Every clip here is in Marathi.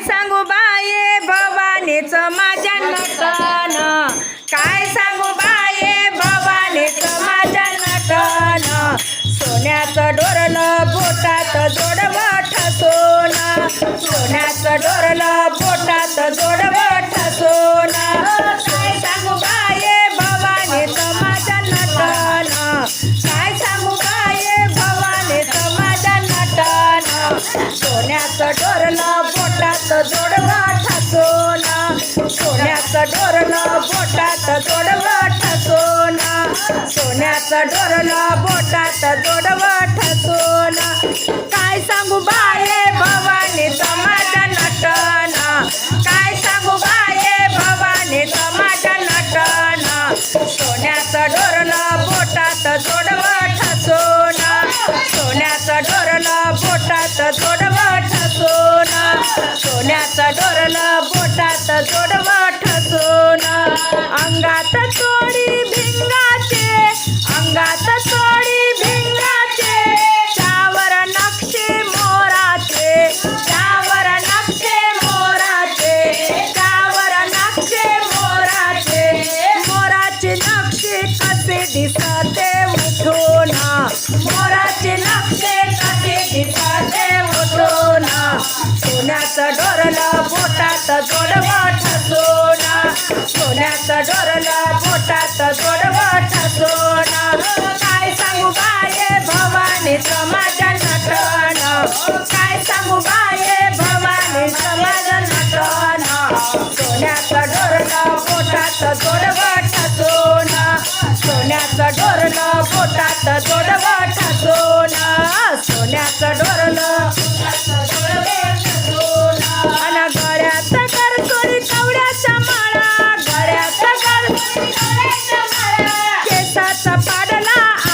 काय सांगू बाये? भवानीच माझ्या नटन. काय सांगू बाये? भवानीच माझ्या नटन. सोन्याचं डोरलं बोटात जोडवठ सोना. सोन्याचं डोरलं बोटात जोडवठ सोना. काय सांगू बाये? भवानीच माझ्या नटन. काय सांगू बाये? भवानीच माझ्या नटन. सोन्याचं डोरलं बोटात जोडवा सोना सोन्याचं डोरलं बोटात जोडवा सोना सोन्याचं डोरलं बोटात जोडवा सोना काय सांगू बाये भवानी समाज नटन. काय सांगू बाये भवानी समाज नटन. सोन्याचं डोरलं बोटात जोडवा सोना सोन्याचं डोरलं बोटात जोडवा सोन्याचं डोरलं बोटात जोडवठ ठसून अंगात चोडी भिंगाचे अंगात चोडी भिंगाचे. त्यावर नक्षे मोराचे त्यावर नक्षे मोराचे. त्यावर नक्षे मोराचे. मोराचे नक्षे कसे दिसते उठून? मोराचे नक्षे कसे दिसते उठून? सोन्याचं डोरलं बोटात जोडवठ सोना सोन्याचं डोरलं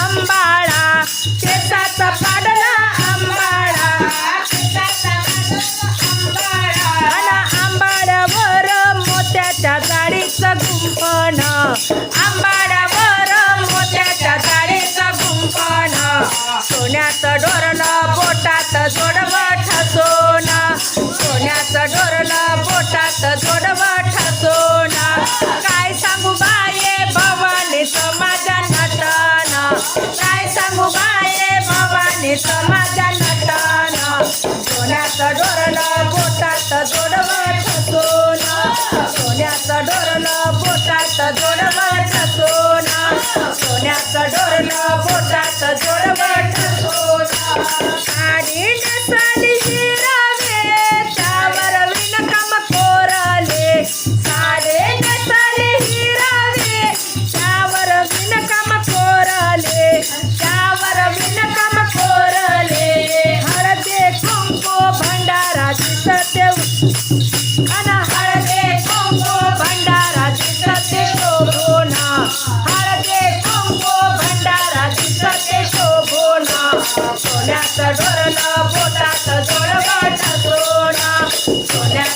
सांभाळा आंबाळा पाड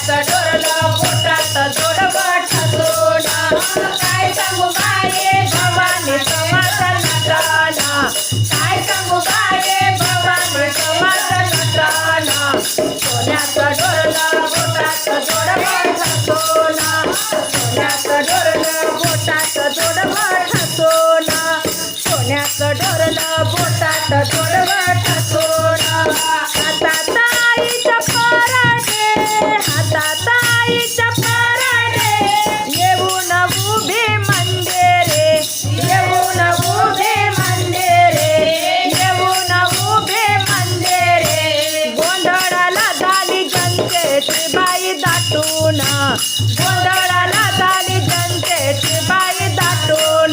डोरलं बोटात जोडवट दाटून. गोंधळाला झाली जनतेची बाई दाटून.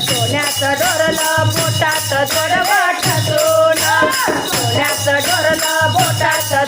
सोन्याचं डोरलं बोटात जोडवठ सोना सोन्याचं डोरलं बोटात